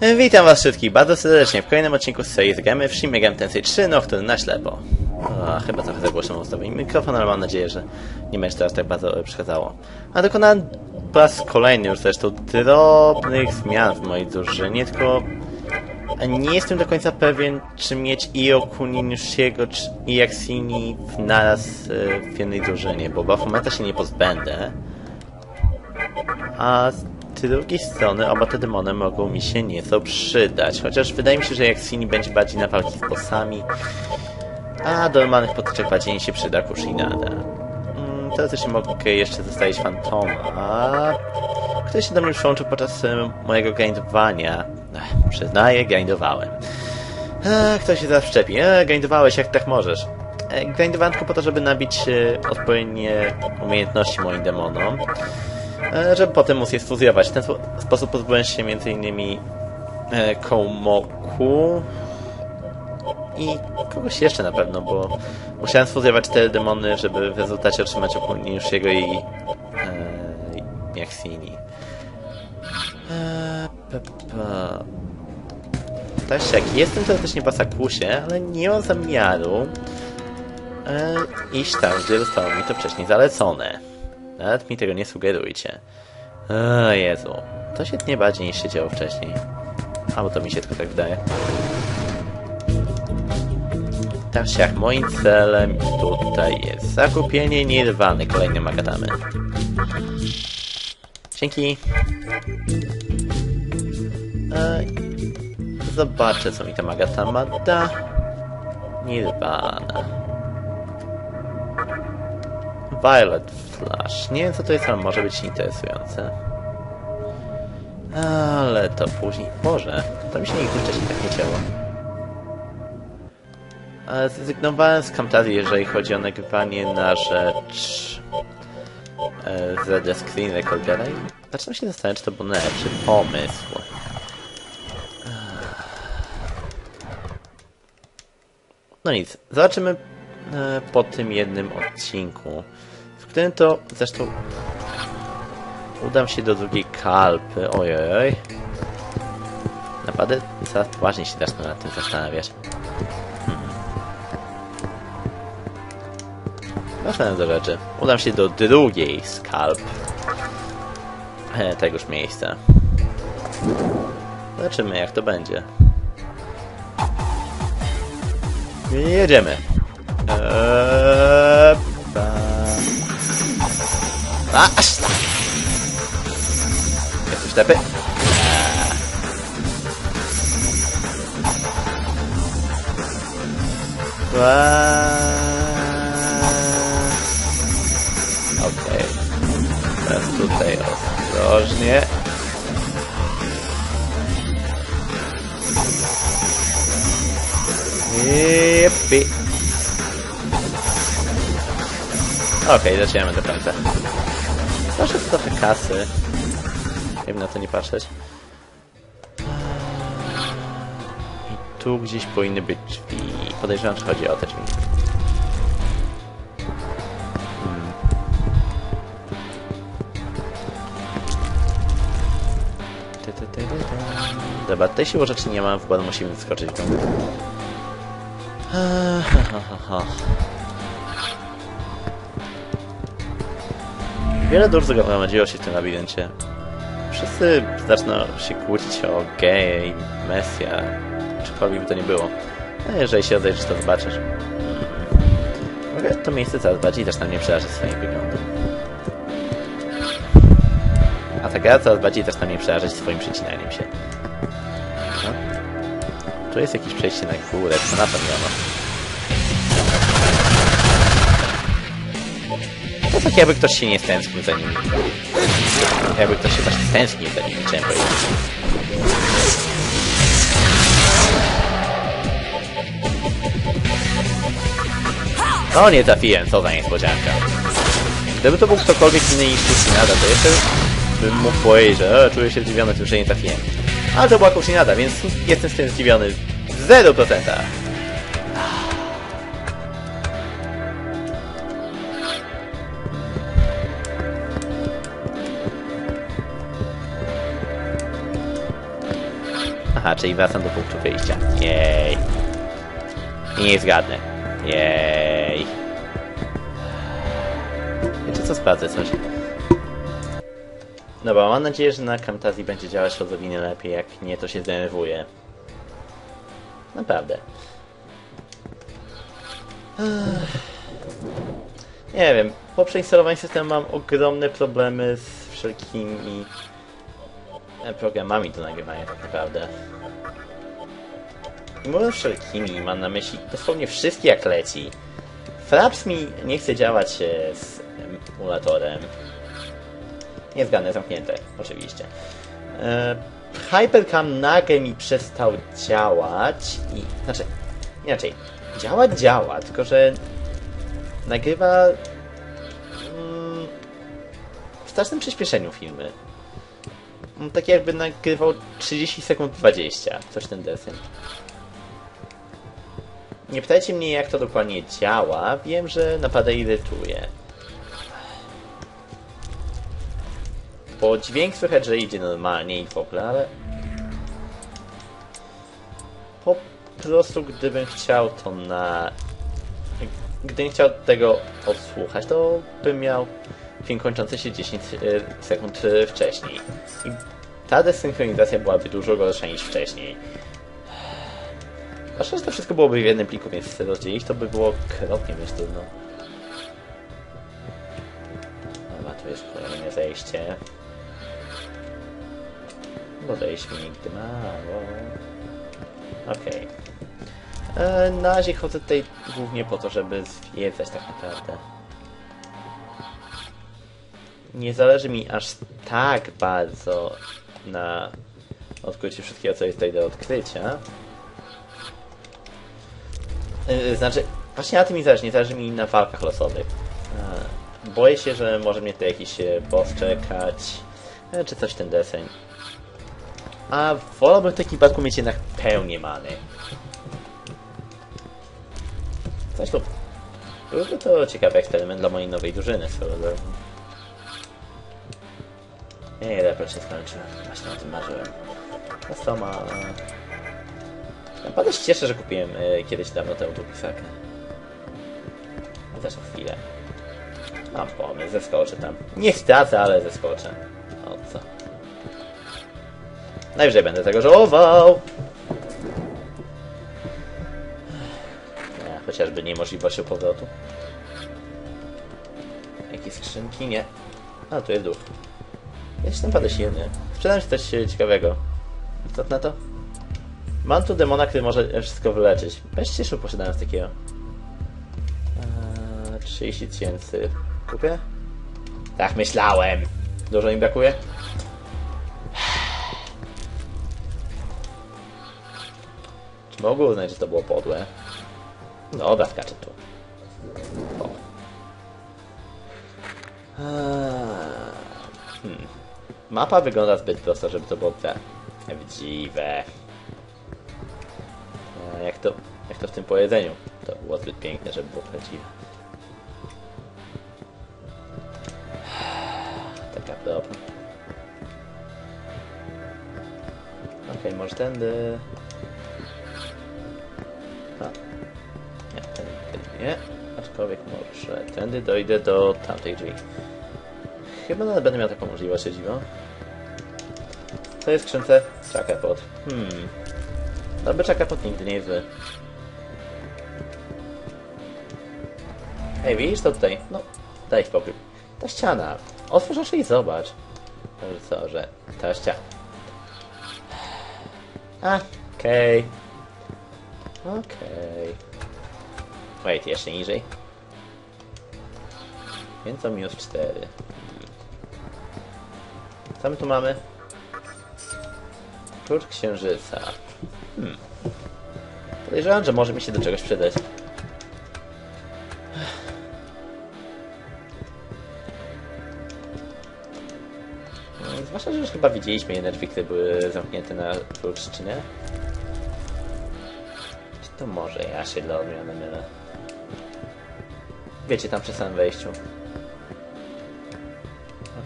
Witam was wszystkich bardzo serdecznie w kolejnym odcinku z serii Zagramy w Shin Megami Tensei 3 Nocturne na ślepo. O, chyba trochę zagłoszę ustawię mikrofon, ale mam nadzieję, że nie będzie teraz tak bardzo przeszkadzało. A dokonałem po raz kolejny już zresztą drobnych zmian w mojej drużynie, tylko nie jestem do końca pewien, czy mieć i Okuninushiego, czy i Yaxini naraz e, w jednej drużynie, bo Bafometa się nie pozbędę. A z drugiej strony oba te demony mogą mi się nieco przydać, chociaż wydaje mi się, że Yaxini będzie bardziej na walki z bossami, a do normalnych potyczek bardziej się przyda Kushinada. Mm, teoretycznie mogę jeszcze zostawić Fantoma, który się do mnie przyłączył podczas mojego grindowania. Ech, przyznaję, grindowałem. Ech, kto się zaraz wszczepi? Ech, grindowałeś jak tak możesz. E, grindowałem tylko po to, żeby nabić e, odpowiednie umiejętności moim demonom, żeby potem móc je sfuzjować. W ten spo sposób pozbyłem się m.in. E, Komoku i kogoś jeszcze na pewno, bo musiałem sfuzjować cztery demony, żeby w rezultacie otrzymać Okunishiego i e, Yaxini. Eee, pa, pa. Tak czy jak jestem teoretycznie w Asakusie, ale nie mam zamiaru e, iść tam, gdzie zostało mi to wcześniej zalecone. Nawet mi tego nie sugerujcie. O Jezu, to się nie bardziej niż się działo wcześniej. Albo to mi się tylko tak wydaje. Jak moim celem tutaj jest zakupienie Nirwany kolejnej Magadamy. Dzięki. Zobaczę, co mi ta Magatama da. Nirvana. Violet Flash. Nie wiem, co to jest, ale może być interesujące. Ale to później... Boże, to mi się nigdy wcześniej tak nie działo. Ale zrezygnowałem z Camtasia, jeżeli chodzi o nagrywanie na rzecz e, z Red Screen Recordera i zaczynam się zastanawiać, czy to był najlepszy pomysł. No nic, zobaczymy e, po tym jednym odcinku, którym to zresztą udam się do drugiej kalpy. Ojej. Naprawdę coraz poważniej się zacznę nad tym zastanawiać. Wracając do rzeczy. Udam się do drugiej skalp e, tegoż miejsca. Zobaczymy jak to będzie. Jedziemy. Eee, A, aż tak. Jesteś ślepy? Okej. Teraz tutaj ostrożnie. Jepi. Okej, zaczynamy do końca. Proszę trochę kasy. Wiem na to nie patrzeć. I tu gdzieś powinny być drzwi. Podejrzewam, że chodzi o te drzwi. Hmm. Dobra, tej siły rzeczy nie mam, chyba musimy skoczyć w dół. Eee, ha, ha, ha, ha. Wiele dusz zagromadziło się w tym labiryncie. Wszyscy zaczną się kłócić o geje i mesja, czykolwiek by to nie było. A jeżeli się odejrzysz, to zobaczysz. To miejsce coraz bardziej zaczyna mnie przerażać swoim wyglądem. A ta gra coraz bardziej zaczyna mnie przerażać swoim przecinaniem się. No. Tu jest jakieś przejście na górę, co na to. To tak jakby ktoś się nie stęsknił za nimi. Jakby ktoś się właśnie stęsknił za nimi, chciałem powiedzieć. No nie trafiłem, co za niespodzianka. Gdyby to był ktokolwiek inny niż Kushinada, to jeszcze bym mógł powiedzieć, że e, czuję się zdziwiony tym, że nie trafiłem. Ale to była Kushinada, więc jestem z tym zdziwiony 0%. Aha, czyli wracam do punktu wyjścia. Jej. I nie zgadnę. Jej. Wiecie co, sprawdzę coś. Dobra, mam nadzieję, że na Camtasia będzie działać odrobinę lepiej, jak nie, to się zdenerwuję. Naprawdę. Nie wiem, po przeinstalowaniu systemu mam ogromne problemy z wszelkimi programami do nagrywania tak naprawdę. I mówiąc wszelkimi, mam na myśli dosłownie wszystkie jak leci. Fraps mi nie chce działać e, z emulatorem. Zgadnę, zamknięte, oczywiście. E, Hypercam nagle mi przestał działać i... Znaczy, inaczej. Działać działa, tylko że nagrywa mm, w strasznym przyspieszeniu filmy. Mm, Tak jakby nagrywał 30 sekund 20, coś ten deseń. Nie pytajcie mnie jak to dokładnie działa, wiem, że naprawdę irytuje. Bo dźwięk słychać, że idzie normalnie i w ogóle, ale... Po prostu gdybym chciał to na... Gdybym chciał tego odsłuchać, to bym miał film kończący się 10 e, sekund e, wcześniej. I ta desynchronizacja byłaby dużo gorsza niż wcześniej. Zwłaszcza, że to wszystko byłoby w jednym pliku, więc rozdzielić, to by było okropnie być trudno. Dobra, tu jest kolejne zejście. Bo zejść mi nigdy mało. Okej. E, Na razie chodzę tutaj głównie po to, żeby zwiedzać tak naprawdę. Nie zależy mi aż tak bardzo na odkryciu wszystkiego, co jest tutaj do odkrycia. Yy, Znaczy, właśnie na tym mi zależy, nie zależy mi na walkach losowych. Yy, Boję się, że może mnie tu jakiś e, boss czekać, czy coś ten deseń. A wolałbym w takim przypadku mieć jednak pełnię many. Zresztą, byłby to ciekawy eksperyment dla mojej nowej drużyny, swoją drogą. Nie, lepiej się skończy. Właśnie o tym marzyłem. No co ma... Naprawdę się cieszę, że kupiłem e, kiedyś dawno tę autopisakę. Chociaż o chwilę. Mam pomysł, zeskoczę tam. Nie stracę, ale zeskoczę. O co? Najwyżej będę tego żałował. Nie, chociażby niemożliwością powrotu. Jakieś skrzynki? Nie. A, tu jest duch. Jest naprawdę silny. Sprzedam ci coś ciekawego. Co na to? Mam tu demona, który może wszystko wyleczyć. Się cieszył posiadając takiego. Eee, 30 tysięcy. Kupię? Tak myślałem. Dużo mi brakuje? Czy mogę uznać, że to było podłe? Dobra, skaczę tu. O. Eee, Hmm. Mapa wygląda zbyt prosto, żeby to było prawdziwe. A jak to, jak to w tym powiedzeniu? To było zbyt piękne, żeby było prawdziwe. Taka propos. Okej, może tędy... A. Nie, tędy, tędy nie. Aczkolwiek może tędy dojdę do tamtych drzwi. Chyba nawet będę miał taką możliwość, dziwo. Co jest w skrzynce? Czakapot. Hmm. Dobry czakapot nigdy nie jest zły. Ej, widzisz to tutaj? No, daj spokój. Ta ściana. Otwórz oczy i zobacz. Co, że ta ściana... A, okej. Okej. Wait, jeszcze niżej. Więc o minus 4. Co my tu mamy? Klucz księżyca. Hmm. Podejrzewam, że może mi się do czegoś przydać. Hmm, Zwłaszcza, że już chyba widzieliśmy je drzwi, które były zamknięte na klucz, czy nie? Czy to może ja się dla odmiany mylę? Wiecie, tam przy samym wejściu.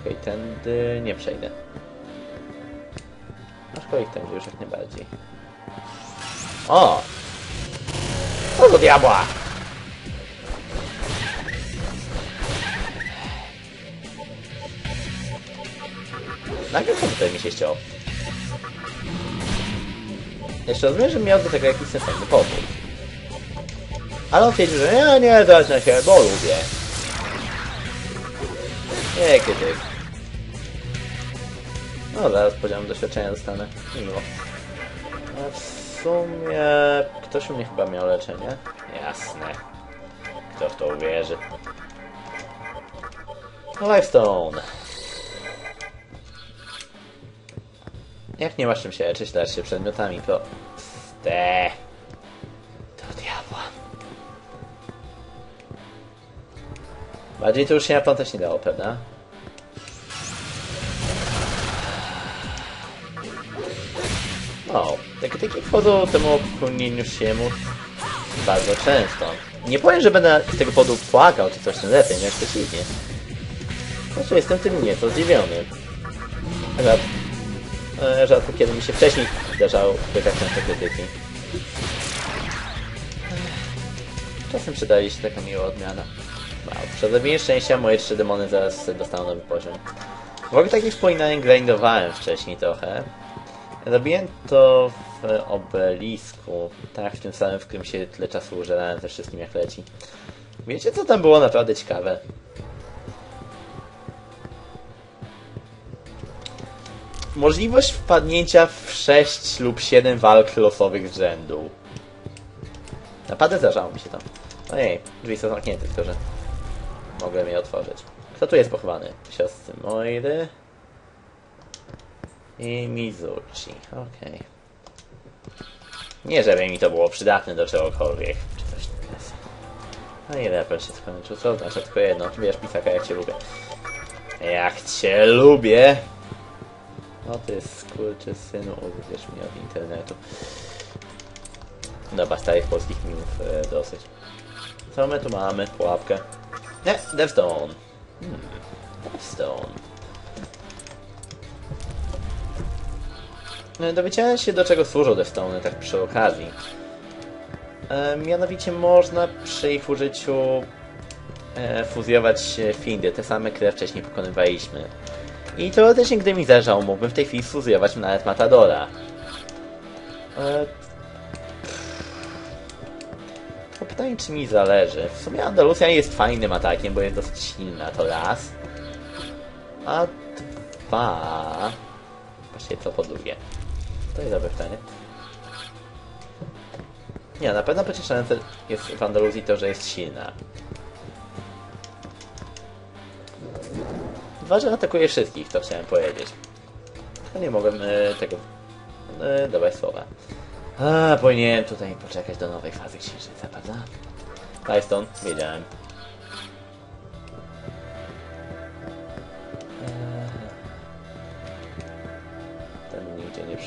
Okej, tędy nie przejdę. Będzie już jak najbardziej. O! Co do diabła! Nagle komputer mi się ściął. Jeszcze rozumiem, że miał do tego jakiś sensowny powód. Ale on twierdził, że nie, nie, zacznę się, bo lubię. Nie, krytyk. No, zaraz poziom doświadczenia dostanę. Miło. A w sumie... Ktoś u mnie chyba miał leczenie? Jasne. Kto w to uwierzy? No, Lifestone. Jak nie masz czym się leczyć, lecz się przedmiotami, to... Ste. Do diabła. Bardziej to już się naplątać nie dało, prawda? No, te krytyki wchodzą temu opóźnieniu się bardzo często. Nie powiem, że będę z tego powodu płakał czy coś ten lepiej, jak przeciwnie. Znaczy jestem tym nieco zdziwiony. E, rzadko kiedy mi się wcześniej zdarzało tak często krytyki. Czasem przydaje się taka miła odmiana. Wow, przez odrobienie szczęścia moje trzy demony zaraz dostaną nowy poziom. W ogóle tak jak wspominałem, grindowałem wcześniej trochę. Robiłem to w obelisku, tak, w tym samym, w którym się tyle czasu użerałem ze wszystkim jak leci. Wiecie co tam było naprawdę ciekawe? Możliwość wpadnięcia w 6 lub 7 walk losowych z rzędu. Naprawdę zdarzało mi się tam. Ojej, drzwi są zamknięte, tylko że mogłem je otworzyć. Kto tu jest pochowany? Siostry Moiry i Mizuchi. Okej. Nie, żeby mi to było przydatne do czegokolwiek. Czy coś tam jest. No i lepiej się skończył. Co znaczy tylko jedno. Wiesz, pisaka, jak cię lubię. Jak cię lubię! No ty skurczy synu, uwierz mi od internetu. Dobra, starych polskich minów e, dosyć. Co my tu mamy? Pułapkę. Nie, Devstone. Hmm. Dowiedziałem się, do czego służą Devstone, tak przy okazji. E, mianowicie można przy ich użyciu e, fuzjować e, findy, te same, które wcześniej pokonywaliśmy. I teoretycznie, gdy mi zależało, mógłbym w tej chwili fuzjować nawet Matadora. E, to pytanie, czy mi zależy. W sumie Andalusia jest fajnym atakiem, bo jest dosyć silna, to raz. A dwa... Właściwie co po drugie? To jest dobre pytanie. Nie, na pewno pocieszające jest w Andaluzji to, że jest silna. Dwa, że atakuje wszystkich, to chciałem powiedzieć. To nie mogłem e, tego e, dawać słowa. A, powinienem tutaj poczekać do nowej fazy księżyca, prawda? Lifestone, wiedziałem.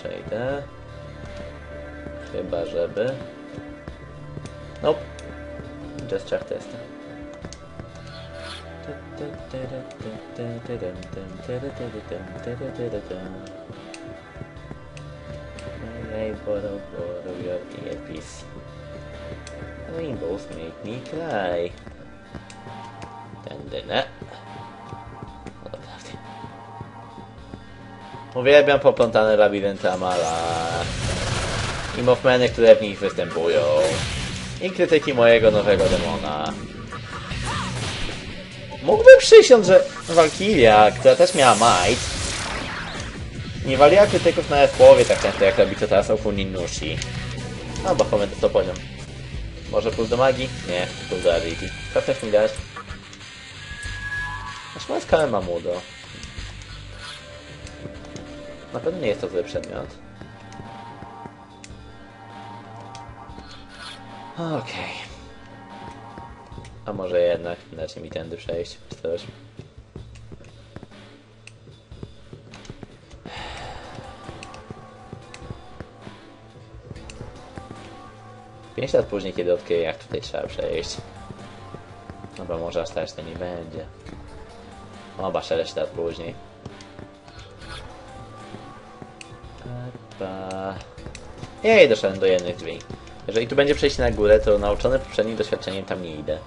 Przejdę. Chyba, żeby... Nope. Just check test. Hey, borrow, borrow your earpiece. Rainbows make me cry. Tędy, Uwielbiam poplątane labirynty Amala. I Mothmany, które w nich występują. I krytyki mojego nowego demona. Mógłbym przysiąc, że Valkyria, która też miała Might, nie waliła krytyków nawet w połowie tak często, jak robi to teraz Oku Ninushi. No, bo powiem to poziom. Może plus do magii? Nie, plus do ability. Co chcesz mi dać? Aż moja skałę Mamudo. Na pewno nie jest to zły przedmiot. Okej. A może jednak dacie mi tędy przejść, czy coś? Pięć lat później, kiedy odkryję, jak tutaj trzeba przejść. No bo może aż to nie będzie. Oba 6 lat później. Jej, doszedłem do jednych drzwi. Jeżeli tu będzie przejście na górę, to nauczony poprzednim doświadczeniem tam nie idę.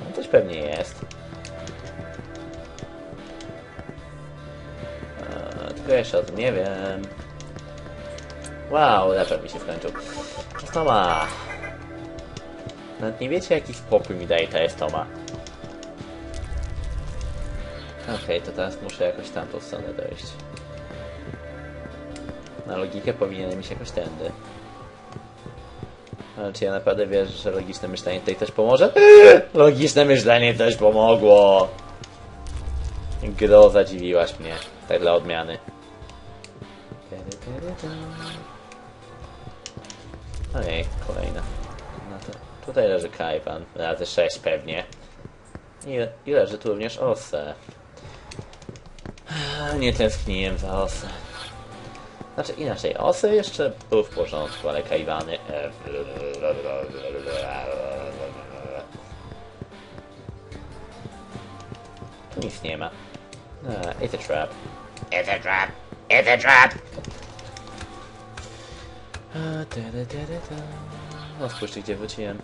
No coś pewnie jest. Eee, tylko jeszcze o tym nie wiem. Wow, lepszy mi się skończył. Toma. Nawet nie wiecie jaki spokój mi daje ta estoma. Okej, to teraz muszę jakoś tamtą stronę dojść. Na logikę powinienem iść jakoś tędy. Ale czy ja naprawdę wierzę, że logiczne myślenie tutaj też pomoże? Logiczne myślenie też pomogło! Gro, zadziwiłaś mnie. Tak dla odmiany. Ojej, kolejna. No to tutaj leży kajwan, razy 6 pewnie. I, I leży tu również osę. Nie tęskniłem za osę. Znaczy inaczej, osy jeszcze był w porządku, ale kajwany... e, Tu nic nie ma. Ah, it's a trap. It's a trap! It's a trap! No spójrzcie gdzie wróciłem.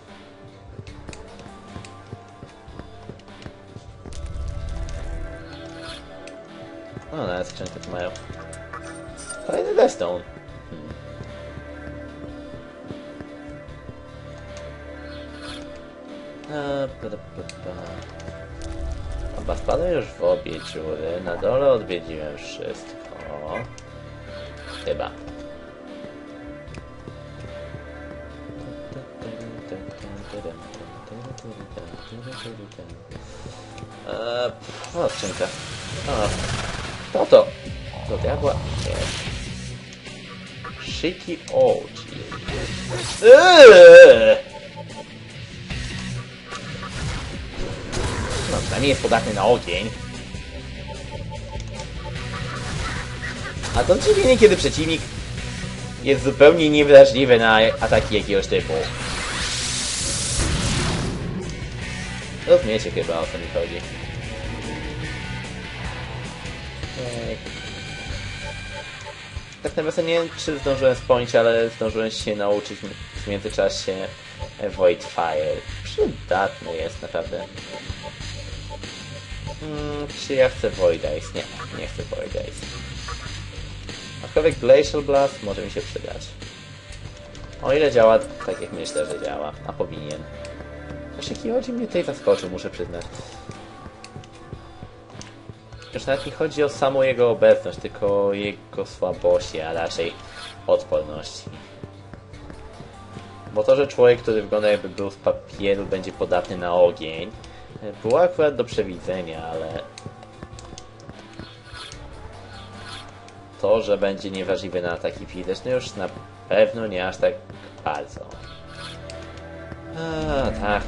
Skrzynkę tu mają. Kolejny Deathstone. Hmm. A, pa, da, pa, pa. Chyba spadłem już w obie dziury. Na dole odwiedziłem wszystko. Chyba. Eee, o, skrzynka. O, to to. Do diabła jest. Shitty. Eee! No, przynajmniej jest podatny na ogień. A to dziwienie, kiedy przeciwnik jest zupełnie niewrażliwy na ataki jakiegoś typu. Rozumiecie chyba o co mi chodzi. Ej. Tak naprawdę nie wiem, czy zdążyłem wspomnieć, ale zdążyłem się nauczyć w międzyczasie Void Fire. Przydatny jest naprawdę. Hmm, czy ja chcę Void Ice? Nie, nie chcę Void Ice. Aczkolwiek Glacial Blast może mi się przydać. O ile działa tak jak myślę, że działa, a powinien. Jaki chodzi mnie tutaj zaskoczył, muszę przyznać. Już nawet nie chodzi o samą jego obecność, tylko o jego słabości, a raczej odporności. Bo to, że człowiek, który wygląda jakby był z papieru, będzie podatny na ogień, było akurat do przewidzenia, ale to, że będzie niewrażliwy na ataki fizyczne, już na pewno nie aż tak bardzo. A, tak.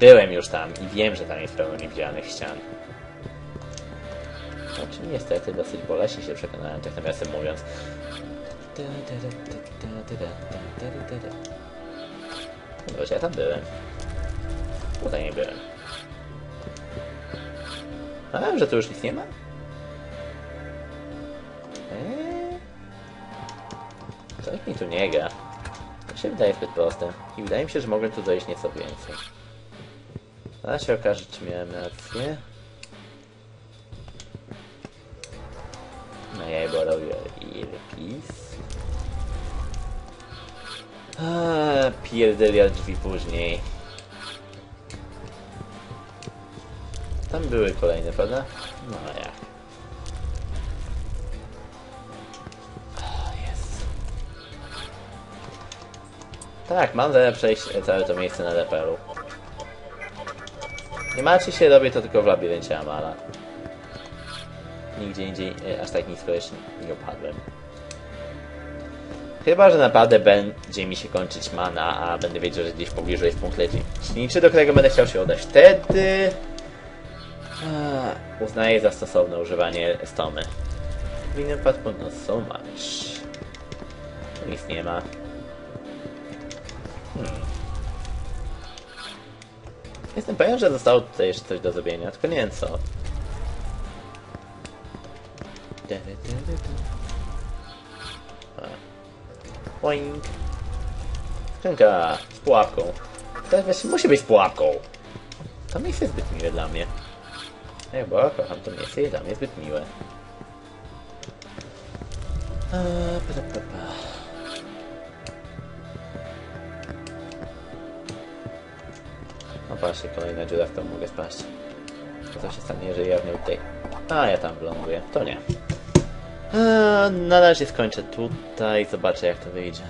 Byłem już tam i wiem, że tam jest pełno niewidzialnych ścian. Czym niestety dosyć boleśnie się przekonałem, tak nawiasem mówiąc. Dobra, ja tam byłem. Tutaj nie byłem. A że tu już nic nie ma? Eee? Coś mi tu nie gra. To się wydaje zbyt proste. I wydaje mi się, że mogłem tu dojść nieco więcej. Zaraz się okaże, czy miałem rację. Earpiece. Aaa, pierdelia drzwi później. Tam były kolejne, prawda? No jak. O, Jest. Tak, mam zamiar przejść całe to miejsce na lepelu. Nie martwcie się, robię to tylko w labiryncie Amala. Nigdzie indziej e, aż tak nisko jeszcze nie opadłem. Chyba, że naprawdę będzie mi się kończyć mana, a będę wiedział, że gdzieś w pobliżu jest punkt leczniczy, do którego będę chciał się udać. Wtedy... Uznaję za stosowne używanie stomy. Winien passport no so much. Tu nic nie ma. Hmm. Jestem pewien, że zostało tutaj jeszcze coś do zrobienia, tylko nie wiem co. Tyry, ty. A. Boing. Skrzynka z pułapką. To też musi być pułapką. To miejsce jest zbyt miłe dla mnie. Ej, bo kocham to miejsce, jest dla mnie zbyt miłe. Eee, pa, pa, pa. No właśnie, kolejna dziura, w którą mogę spaść. Co się stanie, jeżeli ja w nią tutaj... A, ja tam wyląduję. To nie. Eee, na razie skończę tutaj, zobaczę jak to wyjdzie.